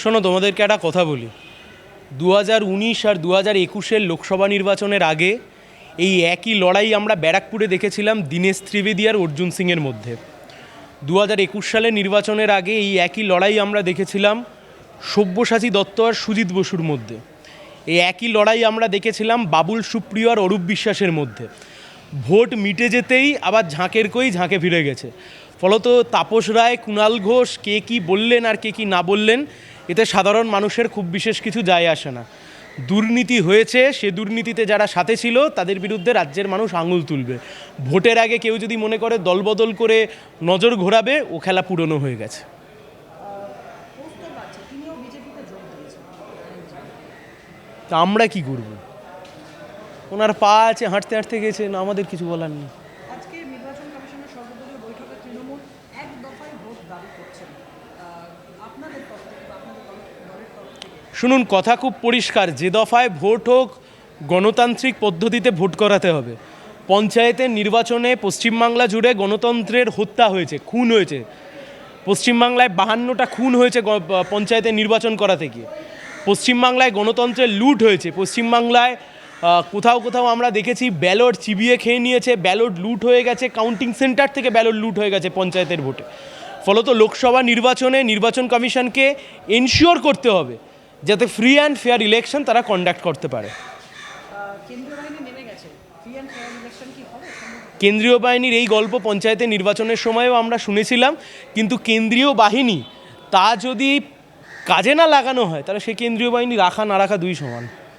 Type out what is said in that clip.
শোনো, তোমাদেরকে একটা কথা বলি। দু হাজার উনিশ আর দু হাজার একুশের লোকসভা নির্বাচনের আগে এই একই লড়াই আমরা ব্যারাকপুরে দেখেছিলাম দীনেশ ত্রিবেদী আর অর্জুন সিংয়ের মধ্যে। দু হাজার একুশ সালের নির্বাচনের আগে এই একই লড়াই আমরা দেখেছিলাম সব্যসাচী দত্ত আর সুজিত বসুর মধ্যে। এই একই লড়াই আমরা দেখেছিলাম বাবুল সুপ্রিয় আর অরূপ বিশ্বাসের মধ্যে। ভোট মিটে যেতেই আবার ঝাঁকের কই ঝাঁকে ফিরে গেছে। ফলত তাপস রায়, কুণাল ঘোষ, কে কি বললেন আর কে কি না বললেন, এতে সাধারণ মানুষের খুব বিশেষ কিছু যায় আসে না। দুর্নীতি হয়েছে, সে দুর্নীতিতে যারা সাথে ছিল, তাদের বিরুদ্ধে রাজ্যের মানুষ আঙুল তুলবে। ভোটের আগে কেউ যদি মনে করে দলবদল করে নজর ঘোরাবে, ও খেলা পুরনো হয়ে গেছে। তা আমরা কি করব? ওনার পা আছে, হাঁটতে হাঁটতে গেছেন আমাদের কিছু বলার নেই। আজকে নির্বাচন কমিশনের সর্বদলীয় বৈঠকে তৃণমূল এক দফায় ভোট দাবি করছেন। আপনাদের তরফ থেকে আপনাদের দলের তরফ থেকে। শুনুন, কথা খুব পরিষ্কার। যে দফায় ভোট হোক, গণতান্ত্রিক পদ্ধতিতে ভোট করাতে হবে। পঞ্চায়েতের নির্বাচনে পশ্চিমবাংলা জুড়ে গণতন্ত্রের হত্যা হয়েছে, খুন হয়েছে। পশ্চিমবাংলায় বাহান্নটা খুন হয়েছে পঞ্চায়েতের নির্বাচন করাতে গিয়ে। পশ্চিমবাংলায় গণতন্ত্রের লুট হয়েছে। পশ্চিমবাংলায় কোথাও কোথাও আমরা দেখেছি ব্যালট চিবিয়ে খেয়ে নিয়েছে, ব্যালট লুট হয়ে গেছে কাউন্টিং সেন্টার থেকে ব্যালট লুট হয়ে গেছে পঞ্চায়েতের ভোটে। ফলত লোকসভা নির্বাচনে নির্বাচন কমিশনকে এনশিওর করতে হবে, যাতে ফ্রি অ্যান্ড ফেয়ার ইলেকশন তারা কন্ডাক্ট করতে পারে। কেন্দ্রীয় বাহিনীর এই গল্প পঞ্চায়েতের নির্বাচনের সময়ও আমরা শুনেছিলাম, কিন্তু কেন্দ্রীয় বাহিনী তা যদি কাজে না লাগানো হয়, তাহলে সে কেন্দ্রীয় বাহিনী রাখা না রাখা দুই সমান।